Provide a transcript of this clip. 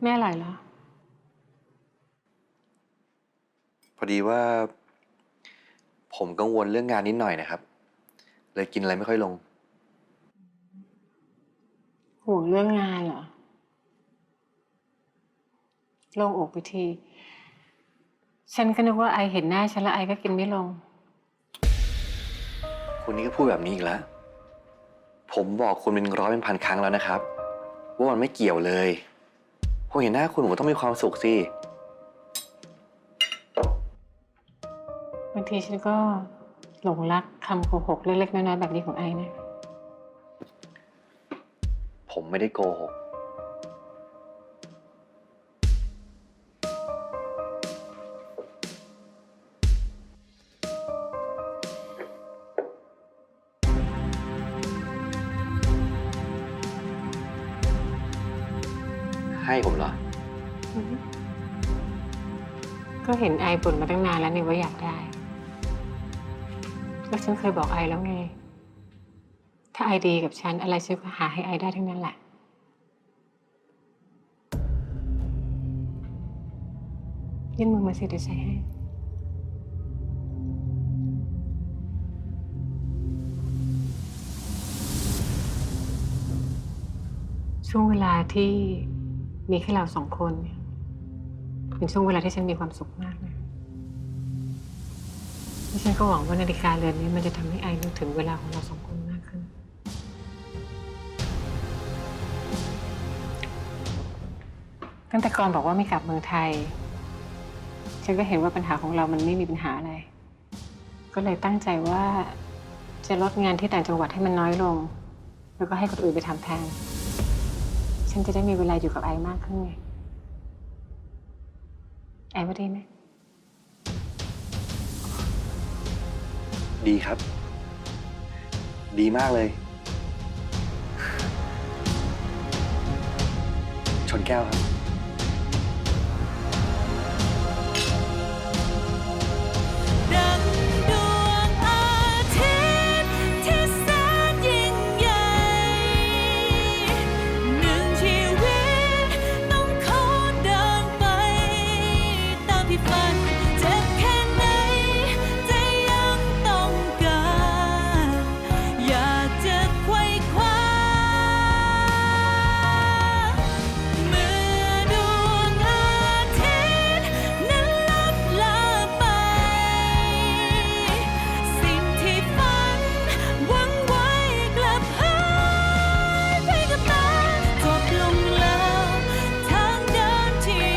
ไม่อร่อยเหรอ พอดีว่า ผมกังวลเรื่องงานนิดหน่อยนะครับ เลยกินอะไรไม่ค่อยลง ห่วงเรื่องงานเหรอโล่งอกไปที ฉันก็นึกว่าไอเห็นหน้าฉันแล้วไอก็กินไม่ลง คุณนี่ก็พูดแบบนี้อีกแล้ว ผมบอกคุณเป็นร้อยเป็นพันครั้งแล้วนะครับ ว่ามันไม่เกี่ยวเลย ผมเห็นหน้าคุณผมก็ต้องมีความสุขสิ บางทีฉันก็หลงรักคำโกหกเล็กๆน้อยๆแบบนี้ของไอนะ ผมไม่ได้โกหก ให้ผมเหรอ ก็เห็นไอบ่นมาตั้งนานแล้วนี่ว่าอยากได้ก็ฉันเคยบอกไอแล้วไง ถ้าไอดีกับฉันอะไรฉันก็หาให้ไอได้ทั้งนั้นแหละ ยื่นมือมาสิเดี๋ยวใช้ให้ช่วงเวลาที่ มีแค่เราสองคนเนี่ยเป็นช่วงเวลาที่ฉันมีความสุขมากนะและฉันก็หวังว่านาฬิกาเรือนนี้มันจะทำให้ไอนึกถึงเวลาของเราสองคนมากขึ้น ตั้งแต่ก่อนบอกว่าไม่กลับเมืองไทย ฉันก็เห็นว่าปัญหาของเรามันไม่มีปัญหาอะไร ก็เลยตั้งใจว่าจะลดงานที่ต่างจังหวัดให้มันน้อยลง แล้วก็ให้คนอื่นไปทำแทน ฉันจะได้มีเวลาอยู่กับไอมากขึ้นไง ไอว่าดีไหม ดีครับ ดีมากเลย ชนแก้วครับ